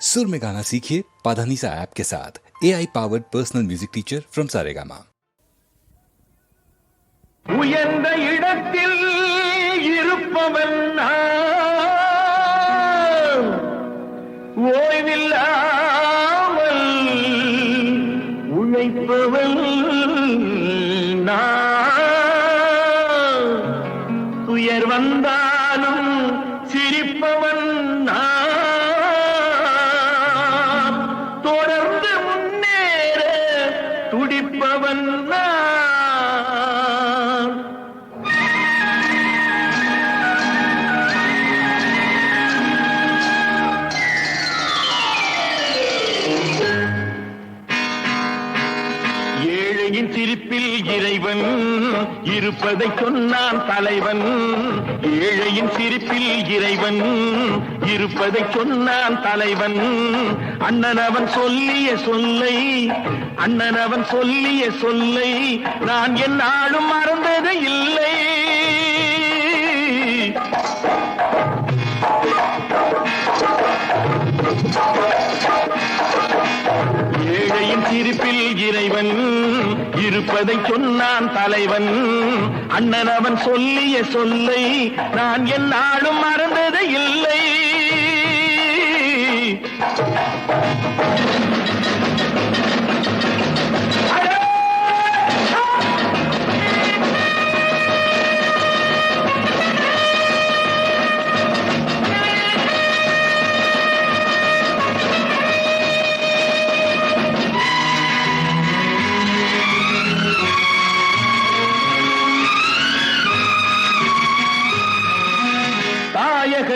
सुर में गाना सीखिए पाधानीसा ऐप के साथ A I powered personal music teacher from Saregama உயர்ந்த இடத்தில் இருப்பவன் நான். ஓய்வில்லாமல் உழைப்பவன் நான். துயர் வந்தாலும் والنار இறைவன் இருப்பதை சொன்னான் தலைவன். ஏழையின் சிரிப்பில் இறைவன். இருப்பதை சொன்னான் தலைவன். அண்ணன் அவன் சொல்லிய சொல்லை அண்ணன் அவன் சொல்லிய சொல்லை நான் என்னாலும் மறந்தது இல்லை. இருப்பதை சொன்னான் தலைவன். அண்ணன் அவன் சொல்லிய சொல்லை நான் என்னாலும் மறந்தது இல்லை.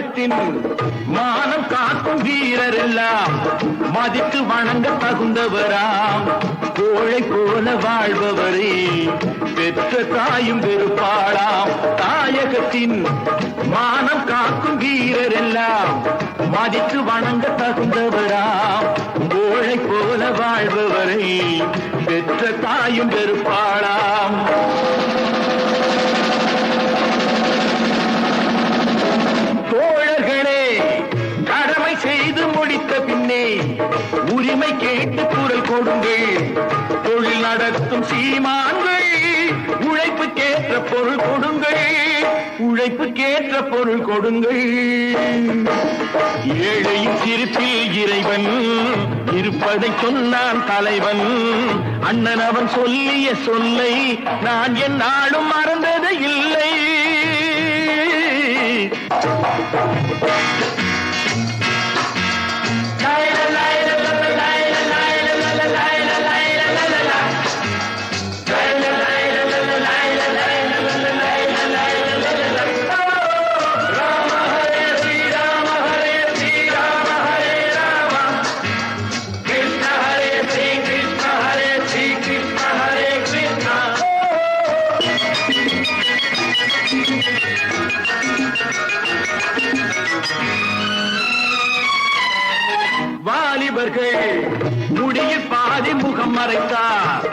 தாயகத்தின் மானம் காக்கும் வீரர் எல்லாம் மதித்து வணங்க தகுந்தவராம். கோழை போல வாழ்பவரே பெற்ற தாயும் வெறுப்பாளாம். தாயகத்தின் மானம் காக்கும் வீரர் எல்லாம் மதித்து வணங்க தகுந்தவராம். கோழை போல வாழ்பவரை பெற்ற தாயும் வெறுப்பாளாம். பின்னே உரிமை கேட்டு குரல் கொடுங்கள். தொழில் நடத்தும் சீமான்கள் உழைப்புக்கேற்ற பொருள் கொடுங்கள். உழைப்புக்கேற்ற பொருள் கொடுங்கள். ஏழையின் சிரிப்பில் இறைவன் இருப்பதை சொன்னான் தலைவன். அண்ணன் அவன் சொல்லிய சொல்லை நான் என்னாலும் மறந்தது இல்லை. அவர்கள் முடியில் பாதி முகம் மறைத்தார்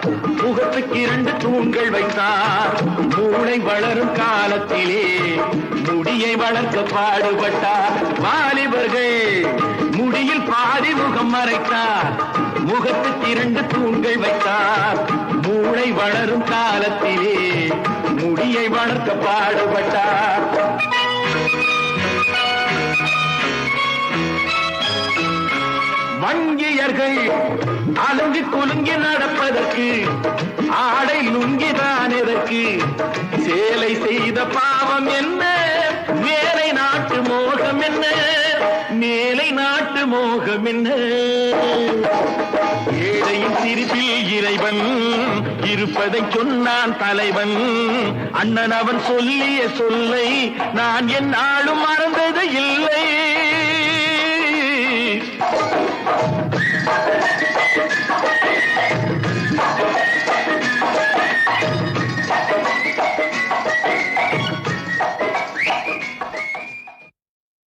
முகத்துக்கு இரண்டு தூண்கள் வைத்தார். மூளை வளரும் காலத்திலே முடியை வளர்க்க பாடுபட்டார். வாலிபர்கள் முடியில் பாதி முகம் மறைத்தார். முகத்துக்கு இரண்டு தூண்கள் வைத்தார். மூளை வளரும் காலத்திலே முடியை வளர்க்க பாடுபட்டார். வங்கியர்கள் அலுங்கி குலுங்கி நடப்பதற்கு ஆடை நுங்கிதான் எதற்கு? சேலை செய்த பாவம் என்ன? மேலை நாட்டு மோகம் என்ன? மேலை நாட்டு மோகம் என்ன? ஏழையின் சிரிப்பில் இறைவன் இருப்பதை சொன்னான் தலைவன். அண்ணன் அவன் சொல்லிய சொல்லை நான் என் மறந்தது